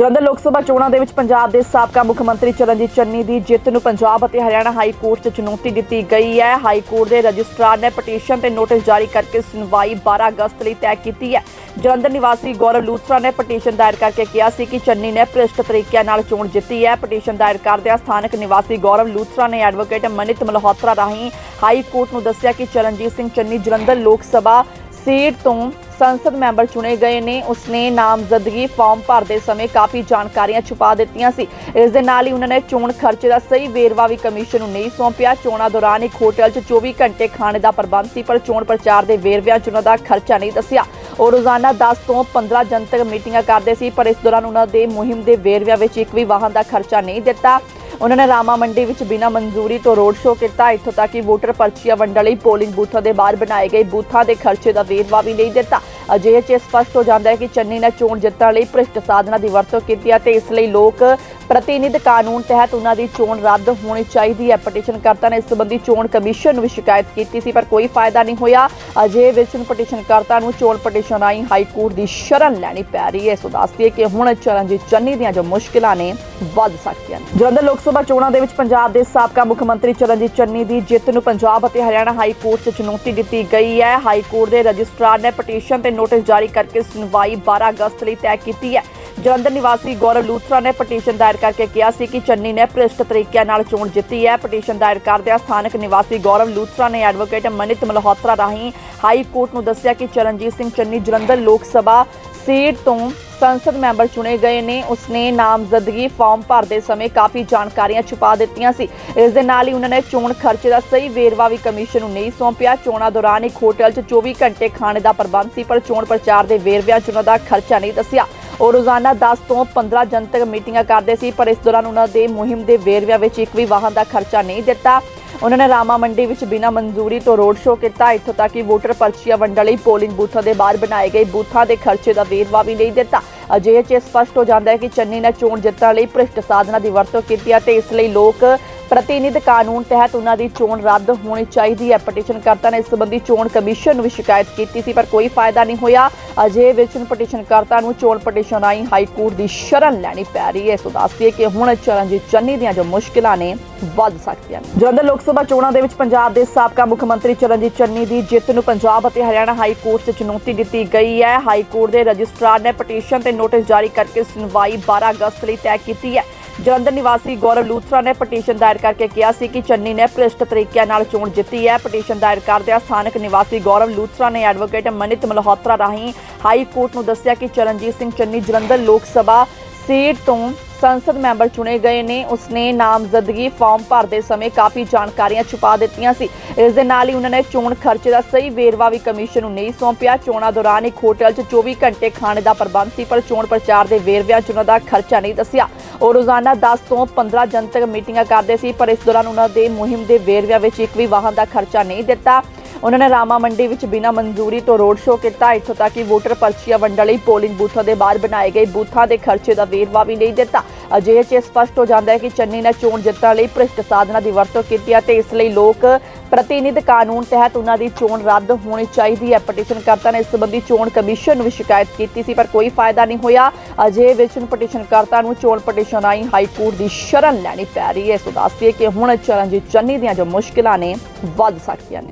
ਜਲੰਧਰ ਲੋਕ ਸਭਾ ਚੋਣਾਂ ਦੇ ਵਿੱਚ ਪੰਜਾਬ ਦੇ ਸਾਬਕਾ ਮੁੱਖ ਮੰਤਰੀ ਚਰਨਜੀਤ ਚੰਨੀ ਦੀ ਜਿੱਤ ਨੂੰ ਪੰਜਾਬ ਅਤੇ ਹਰਿਆਣਾ ਹਾਈ ਕੋਰਟ 'ਚ ਚੁਣੌਤੀ ਦਿੱਤੀ ਗਈ ਹੈ। ਹਾਈ ਕੋਰਟ ਦੇ ਰਜਿਸਟਰਾਰ ਨੇ ਪਟੀਸ਼ਨ ਤੇ ਨੋਟਿਸ ਜਾਰੀ ਕਰਕੇ ਸੁਣਵਾਈ 12 ਅਗਸਤ ਲਈ ਤੈਅ ਕੀਤੀ ਹੈ। ਜਲੰਧਰ ਨਿਵਾਸੀ ਗੌਰਵ ਲੂਥਰਾ ਨੇ ਪਟੀਸ਼ਨ ਦਾਇਰ ਕਰਕੇ ਕਿਹਾ ਸੀ ਕਿ ਚੰਨੀ ਨੇ ਭ੍ਰਿਸ਼ਟ ਤਰੀਕਿਆਂ ਨਾਲ ਚੋਣ ਜਿੱਤੀ ਹੈ। ਪਟੀਸ਼ਨ ਦਾਇਰ ਕਰਦਿਆਂ ਸਥਾਨਕ ਨਿਵਾਸੀ ਗੌਰਵ ਲੂਥਰਾ ਨੇ ਐਡਵੋਕੇਟ ਮਨਿਤ ਮਲਹੋਤਰਾ ਰਾਹੀਂ ਹਾਈ ਕੋਰਟ ਨੂੰ ਦੱਸਿਆ ਕਿ ਚਰਨਜੀਤ ਸਿੰਘ ਚੰਨੀ ਜਲੰਧਰ ਲੋਕ ਸਭਾ ਸੀਟ ਤੋਂ ਸੰਸਦ ਮੈਂਬਰ ਚੁਣੇ ਗਏ ਨੇ। ਉਸਨੇ ਨਾਮਜ਼ਦਗੀ ਫਾਰਮ ਭਰਦੇ ਸਮੇਂ ਕਾਫੀ ਜਾਣਕਾਰੀਆਂ ਛੁਪਾ ਦਿੱਤੀਆਂ ਸੀ। ਇਸ ਦੇ ਨਾਲ ਹੀ ਉਹਨਾਂ ਨੇ ਚੋਣ ਖਰਚੇ ਦਾ ਸਹੀ ਵੇਰਵਾ ਵੀ ਕਮਿਸ਼ਨ ਨੂੰ ਨਹੀਂ ਸੌਂਪਿਆ। ਚੋਣਾਂ ਦੌਰਾਨ ਇੱਕ ਹੋਟਲ 'ਚ 24 ਘੰਟੇ ਖਾਣੇ ਦਾ ਪ੍ਰਬੰਧ ਸੀ, ਪਰ ਚੋਣ ਪ੍ਰਚਾਰ ਦੇ ਵੇਰਵਿਆਂ 'ਚ ਉਹਨਾਂ ਦਾ ਖਰਚਾ ਨਹੀਂ ਦੱਸਿਆ। ਉਹ ਰੋਜ਼ਾਨਾ 10 ਤੋਂ 15 ਜਨਤਕ ਮੀਟਿੰਗਾਂ ਕਰਦੇ ਸੀ, ਪਰ ਇਸ ਦੌਰਾਨ ਉਹਨਾਂ ਦੇ ਮੁਹਿੰਮ ਦੇ ਵੇਰਵਿਆਂ ਵਿੱਚ ਇੱਕ ਵੀ ਵਾਹਨ ਦਾ ਖਰਚਾ ਨਹੀਂ ਦਿੱਤਾ। ਉਹਨਾਂ ਨੇ ਰਾਮਾ ਮੰਡੀ ਵਿੱਚ ਬਿਨਾਂ ਮਨਜ਼ੂਰੀ ਤੋਂ ਰੋਡ ਸ਼ੋਅ ਕੀਤਾ। ਇੱਥੋਂ ਤੱਕ ਕਿ ਵੋਟਰ ਪਰਚੀਆਂ ਵੰਡਣ ਲਈ ਪੋਲਿੰਗ ਬੂਥਾਂ ਦੇ ਬਾਹਰ ਬਣਾਏ ਗਏ ਬੂਥਾਂ ਦੇ ਖਰਚੇ ਦਾ ਵੇਰਵਾ ਵੀ ਨਹੀਂ ਦਿੱਤਾ। ਅਜਿਹੇ 'ਚ ਇਹ ਸਪਸ਼ਟ ਹੋ ਜਾਂਦਾ ਹੈ ਕਿ ਚੰਨੀ ਨੇ ਚੋਣ ਜਿੱਤਣ ਲਈ ਭ੍ਰਿਸ਼ਟ ਸਾਧਨਾਂ ਦੀ ਵਰਤੋਂ ਕੀਤੀ ਹੈ ਤੇ ਇਸ ਲਈ ਲੋਕ ਪ੍ਰਤੀਨਿਧ ਕਾਨੂੰਨ ਤਹਿਤ ਉਹਨਾਂ ਦੀ ਚੋਣ ਰੱਦ ਹੋਣੀ ਚਾਹੀਦੀ ਹੈ। ਪਟੀਸ਼ਨ ਕਰਤਾ ਨੇ ਇਸ ਸੰਬੰਧੀ ਚੋਣ ਕਮਿਸ਼ਨ ਨੂੰ ਵੀ ਸ਼ਿਕਾਇਤ ਕੀਤੀ ਸੀ, ਪਰ ਕੋਈ ਫਾਇਦਾ ਨਹੀਂ ਹੋਇਆ। ਅਜੇ ਵਿੱਚ ਪਟੀਸ਼ਨਕਰਤਾ ਨੂੰ ਚੋਣ ਪਟੀਸ਼ਨ ਰਾਹੀਂ ਹਾਈ ਕੋਰਟ ਦੀ ਸ਼ਰਨ ਲੈਣੀ ਪੈ ਰਹੀ ਹੈ। ਸੋ ਦੱਸਦੀ ਹੈ ਕਿ ਹੁਣ ਚਰਨਜੀਤ ਚੰਨੀ ਦੀਆਂ ਜੋ ਮੁਸ਼ਕਿਲਾਂ ਨੇ, ਵੱਧ ਸਕਦੀਆਂ ਨੇ। ਜਲੰਧਰ ਲੋਕ ਸਭਾ ਚੋਣਾਂ ਦੇ ਵਿੱਚ ਪੰਜਾਬ ਦੇ ਸਾਬਕਾ ਮੁੱਖ ਮੰਤਰੀ ਚਰਨਜੀਤ ਚੰਨੀ ਦੀ ਜਿੱਤ ਨੂੰ ਪੰਜਾਬ ਅਤੇ ਹਰਿਆਣਾ ਹਾਈ ਕੋਰਟ 'ਚ ਚੁਣੌਤੀ ਦਿੱਤੀ ਗਈ ਹੈ। ਹਾਈ ਕੋਰਟ ਦੇ ਰਜਿਸਟਰਾਰ ਨੇ ਪਟੀਸ਼ਨ ਤੇ ਨੋਟਿਸ ਜਾਰੀ ਕਰਕੇ ਸੁਣਵਾਈ 12 ਅਗਸਤ ਲਈ ਤੈਅ ਕੀਤੀ ਹੈ। ਜਲੰਧਰ ਨਿਵਾਸੀ ਗੌਰਵ ਲੂਥਰਾ ਨੇ ਪਟੀਸ਼ਨ ਦਾਇਰ ਕਰਕੇ ਕਿਹਾ ਸੀ ਕਿ ਚੰਨੀ ਨੇ ਭ੍ਰਿਸ਼ਟ ਤਰੀਕਿਆਂ ਨਾਲ ਚੋਣ ਜਿੱਤੀ ਹੈ। ਪਟੀਸ਼ਨ ਦਾਇਰ ਕਰਦਿਆਂ ਸਥਾਨਕ ਨਿਵਾਸੀ ਗੌਰਵ ਲੂਥਰਾ ਨੇ ਐਡਵੋਕੇਟ ਮਨਿਤ ਮਲਹੋਤਰਾ ਰਾਹੀਂ ਹਾਈ ਕੋਰਟ ਨੂੰ ਦੱਸਿਆ ਕਿ ਚਰਨਜੀਤ ਸਿੰਘ ਚੰਨੀ ਜਲੰਧਰ ਲੋਕ ਸਭਾ ਸੀਟ ਤੋਂ ਸੰਸਦ ਮੈਂਬਰ ਚੁਣੇ ਗਏ ਨੇ। ਉਸਨੇ ਨਾਮਜ਼ਦਗੀ ਫਾਰਮ ਭਰਦੇ ਸਮੇਂ ਕਾਫੀ ਜਾਣਕਾਰੀਆਂ ਛੁਪਾ ਦਿੱਤੀਆਂ ਸੀ। ਇਸ ਦੇ ਨਾਲ ਹੀ ਉਹਨਾਂ ਨੇ ਚੋਣ ਖਰਚੇ ਦਾ ਸਹੀ ਵੇਰਵਾ ਵੀ ਕਮਿਸ਼ਨ ਨੂੰ ਨਹੀਂ ਸੌਂਪਿਆ। ਚੋਣਾਂ ਦੌਰਾਨ ਇੱਕ ਹੋਟਲ 'ਚ 24 ਘੰਟੇ ਖਾਣੇ ਦਾ ਪ੍ਰਬੰਧ ਸੀ, ਪਰ ਚੋਣ ਪ੍ਰਚਾਰ ਦੇ ਵੇਰਵਿਆਂ 'ਚ ਉਹਨਾਂ ਦਾ ਖਰਚਾ ਨਹੀਂ ਦੱਸਿਆ। ਉਹ ਰੋਜ਼ਾਨਾ 10 ਤੋਂ 15 ਜਨਤਕ ਮੀਟਿੰਗਾਂ ਕਰਦੇ ਸੀ, ਪਰ ਇਸ ਦੌਰਾਨ ਉਹਨਾਂ ਦੇ ਮੁਹਿੰਮ ਦੇ ਵੇਰਵਿਆਂ ਵਿੱਚ ਇੱਕ ਵੀ ਵਾਹਨ ਦਾ ਖਰਚਾ ਨਹੀਂ ਦਿੱਤਾ। ਉਹਨਾਂ ਨੇ ਰਾਮਾ ਮੰਡੀ ਵਿੱਚ ਬਿਨਾਂ ਮਨਜ਼ੂਰੀ ਤੋਂ ਰੋਡ ਸ਼ੋਅ ਕੀਤਾ। ਇੱਥੋਂ ਤੱਕ ਕਿ ਵੋਟਰ ਪਰਚੀਆਂ ਵੰਡਣ ਲਈ ਪੋਲਿੰਗ ਬੂਥਾਂ ਦੇ ਬਾਹਰ ਬਣਾਏ ਗਏ ਬੂਥਾਂ ਦੇ ਖਰਚੇ ਦਾ ਵੇਰਵਾ ਵੀ ਨਹੀਂ ਦਿੱਤਾ। ਅਜਿਹੇ 'ਚ ਇਹ ਸਪਸ਼ਟ ਹੋ ਜਾਂਦਾ ਹੈ ਕਿ ਚੰਨੀ ਨੇ ਚੋਣ ਜਿੱਤਣ ਲਈ ਭ੍ਰਿਸ਼ਟ ਸਾਧਨਾਂ ਦੀ ਵਰਤੋਂ ਕੀਤੀ ਹੈ ਤੇ ਇਸ ਲਈ ਲੋਕ ਪ੍ਰਤੀਨਿਧ ਕਾਨੂੰਨ ਤਹਿਤ ਉਹਨਾਂ ਦੀ ਚੋਣ ਰੱਦ ਹੋਣੀ ਚਾਹੀਦੀ ਹੈ। ਪਟੀਸ਼ਨਕਰਤਾ ਨੇ ਇਸ ਸੰਬੰਧੀ ਚੋਣ ਕਮਿਸ਼ਨ ਨੂੰ ਵੀ ਸ਼ਿਕਾਇਤ ਕੀਤੀ ਸੀ, ਪਰ ਕੋਈ ਫਾਇਦਾ ਨਹੀਂ ਹੋਇਆ। ਅਜੇ ਵਿੱਚ ਪਟੀਸ਼ਨਕਰਤਾ ਨੂੰ ਚੋਣ ਪਟੀਸ਼ਨ ਰਾਹੀਂ ਹਾਈ ਕੋਰਟ ਦੀ ਸ਼ਰਨ ਲੈਣੀ ਪੈ ਰਹੀ ਹੈ। ਸੋ ਦੱਸਦੀ ਕਿ ਹੁਣ ਚਰਨਜੀਤ ਚੰਨੀ ਦੀਆਂ ਜੋ ਮੁਸ਼ਕਿਲਾਂ ਨੇ, ਵੱਧ ਸਕਦੀਆਂ ਨੇ। ਜਲੰਧਰ ਲੋਕ ਸਭਾ ਚੋਣਾਂ ਦੇ ਵਿੱਚ ਪੰਜਾਬ ਦੇ ਸਾਬਕਾ ਮੁੱਖ ਮੰਤਰੀ ਚਰਨਜੀਤ ਚੰਨੀ ਦੀ ਜਿੱਤ ਨੂੰ ਪੰਜਾਬ ਅਤੇ ਹਰਿਆਣਾ ਹਾਈ ਕੋਰਟ 'ਚ ਚੁਣੌਤੀ ਦਿੱਤੀ ਗਈ ਹੈ। ਹਾਈ ਕੋਰਟ ਦੇ ਰਜਿਸਟਰਾਰ ਨੇ ਪਟੀਸ਼ਨ ਤੇ ਨੋਟਿਸ ਜਾਰੀ ਕਰਕੇ ਸੁਣਵਾਈ 12 ਅਗਸਤ ਲਈ ਤੈਅ ਕੀਤੀ ਹੈ। ਜਲੰਧਰ ਨਿਵਾਸੀ ਗੌਰਵ ਲੂਥਰਾ ਨੇ ਪਟੀਸ਼ਨ ਦਾਇਰ ਕਰਕੇ ਕਿਹਾ ਸੀ ਕਿ ਚੰਨੀ ਨੇ ਭ੍ਰਿਸ਼ਟ ਤਰੀਕਿਆਂ ਨਾਲ ਚੋਣ ਜਿੱਤੀ ਹੈ। ਪਟੀਸ਼ਨ ਦਾਇਰ ਕਰਦਿਆਂ ਸਥਾਨਕ ਨਿਵਾਸੀ ਗੌਰਵ ਲੂਥਰਾ ਨੇ ਐਡਵੋਕੇਟ ਮਨਿਤ ਮਲਹੋਤਰਾ ਰਾਹੀਂ ਹਾਈ ਕੋਰਟ ਨੂੰ ਦੱਸਿਆ ਕਿ ਚਰਨਜੀਤ ਸਿੰਘ ਚੰਨੀ ਜਲੰਧਰ ਲੋਕ ਸਭਾ ਸੀਟ ਤੋਂ ਸੰਸਦ ਮੈਂਬਰ ਚੁਣੇ ਗਏ ਨੇ। ਉਸਨੇ ਨਾਮਜ਼ਦਗੀ ਫਾਰਮ ਭਰਦੇ ਸਮੇਂ ਕਾਫੀ ਜਾਣਕਾਰੀਆਂ ਛੁਪਾ ਦਿੱਤੀਆਂ ਸੀ। ਇਸ ਦੇ ਨਾਲ ਹੀ ਉਹਨਾਂ ਨੇ ਚੋਣ ਖਰਚੇ ਦਾ ਸਹੀ ਵੇਰਵਾ ਵੀ ਕਮਿਸ਼ਨ ਨੂੰ ਨਹੀਂ ਸੌਂਪਿਆ। ਚੋਣਾਂ ਦੌਰਾਨ ਇੱਕ ਹੋਟਲ 'ਚ 24 ਘੰਟੇ ਖਾਣੇ ਦਾ ਪ੍ਰਬੰਧ ਸੀ, ਪਰ ਚੋਣ ਪ੍ਰਚਾਰ ਦੇ ਵੇਰਵਿਆਂ 'ਚ ਉਹਨਾਂ ਦਾ ਖਰਚਾ ਨਹੀਂ ਦੱਸਿਆ। ਉਹ ਰੋਜ਼ਾਨਾ 10 ਤੋਂ 15 ਜਨਤਕ ਮੀਟਿੰਗਾਂ ਕਰਦੇ ਸੀ, ਪਰ ਇਸ ਦੌਰਾਨ ਉਹਨਾਂ ਦੇ ਮੁਹਿੰਮ ਦੇ ਵੇਰਵਿਆਂ ਵਿੱਚ ਇੱਕ ਵੀ ਵਾਹਨ ਦਾ ਖਰਚਾ ਨਹੀਂ ਦਿੱਤਾ। ਉਹਨਾਂ ਨੇ ਰਾਮਾ ਮੰਡੀ ਵਿੱਚ ਬਿਨਾਂ ਮਨਜ਼ੂਰੀ ਤੋਂ ਰੋਡ ਸ਼ੋਅ ਕੀਤਾ। ਇੱਥੋਂ ਤੱਕ ਕਿ ਵੋਟਰ ਪਰਚੀਆਂ ਵੰਡਣ ਲਈ ਪੋਲਿੰਗ ਬੂਥਾਂ ਦੇ ਬਾਹਰ ਬਣਾਏ ਗਏ ਬੂਥਾਂ ਦੇ ਖਰਚੇ ਦਾ ਵੇਰਵਾ ਵੀ ਨਹੀਂ ਦਿੱਤਾ। ਅਜਿਹੇ 'ਚ ਇਹ ਸਪਸ਼ਟ ਹੋ ਜਾਂਦਾ ਹੈ ਕਿ ਚੰਨੀ ਨੇ ਚੋਣ ਜਿੱਤਣ ਲਈ ਭ੍ਰਿਸ਼ਟ ਸਾਧਨਾਂ ਦੀ ਵਰਤੋਂ ਕੀਤੀ ਹੈ ਤੇ ਇਸ ਲਈ ਲੋਕ ਪ੍ਰਤੀਨਿਧ ਕਾਨੂੰਨ ਤਹਿਤ ਉਹਨਾਂ ਦੀ ਚੋਣ ਰੱਦ ਹੋਣੀ ਚਾਹੀਦੀ ਹੈ। ਪਟੀਸ਼ਨ ਕਰਤਾ ਨੇ ਇਸ ਸੰਬੰਧੀ ਚੋਣ ਕਮਿਸ਼ਨ ਨੂੰ ਵੀ ਸ਼ਿਕਾਇਤ ਕੀਤੀ ਸੀ, ਪਰ ਕੋਈ ਫਾਇਦਾ ਨਹੀਂ ਹੋਇਆ। ਅਜੇ ਵਿੱਚ ਪਟੀਸ਼ਨਕਰਤਾ ਨੂੰ ਚੋਣ ਪਟੀਸ਼ਨ ਰਾਹੀਂ ਹਾਈ ਕੋਰਟ ਦੀ ਸ਼ਰਨ ਲੈਣੀ ਪੈ ਰਹੀ ਹੈ। ਸੋ ਦੱਸਦੀਏ ਕਿ ਹੁਣ ਚਰਨਜੀਤ ਚੰਨੀ ਦੀਆਂ ਜੋ ਮੁਸ਼ਕਿਲਾਂ ਨੇ, ਵੱਧ ਸਕਦੀਆਂ ਨੇ।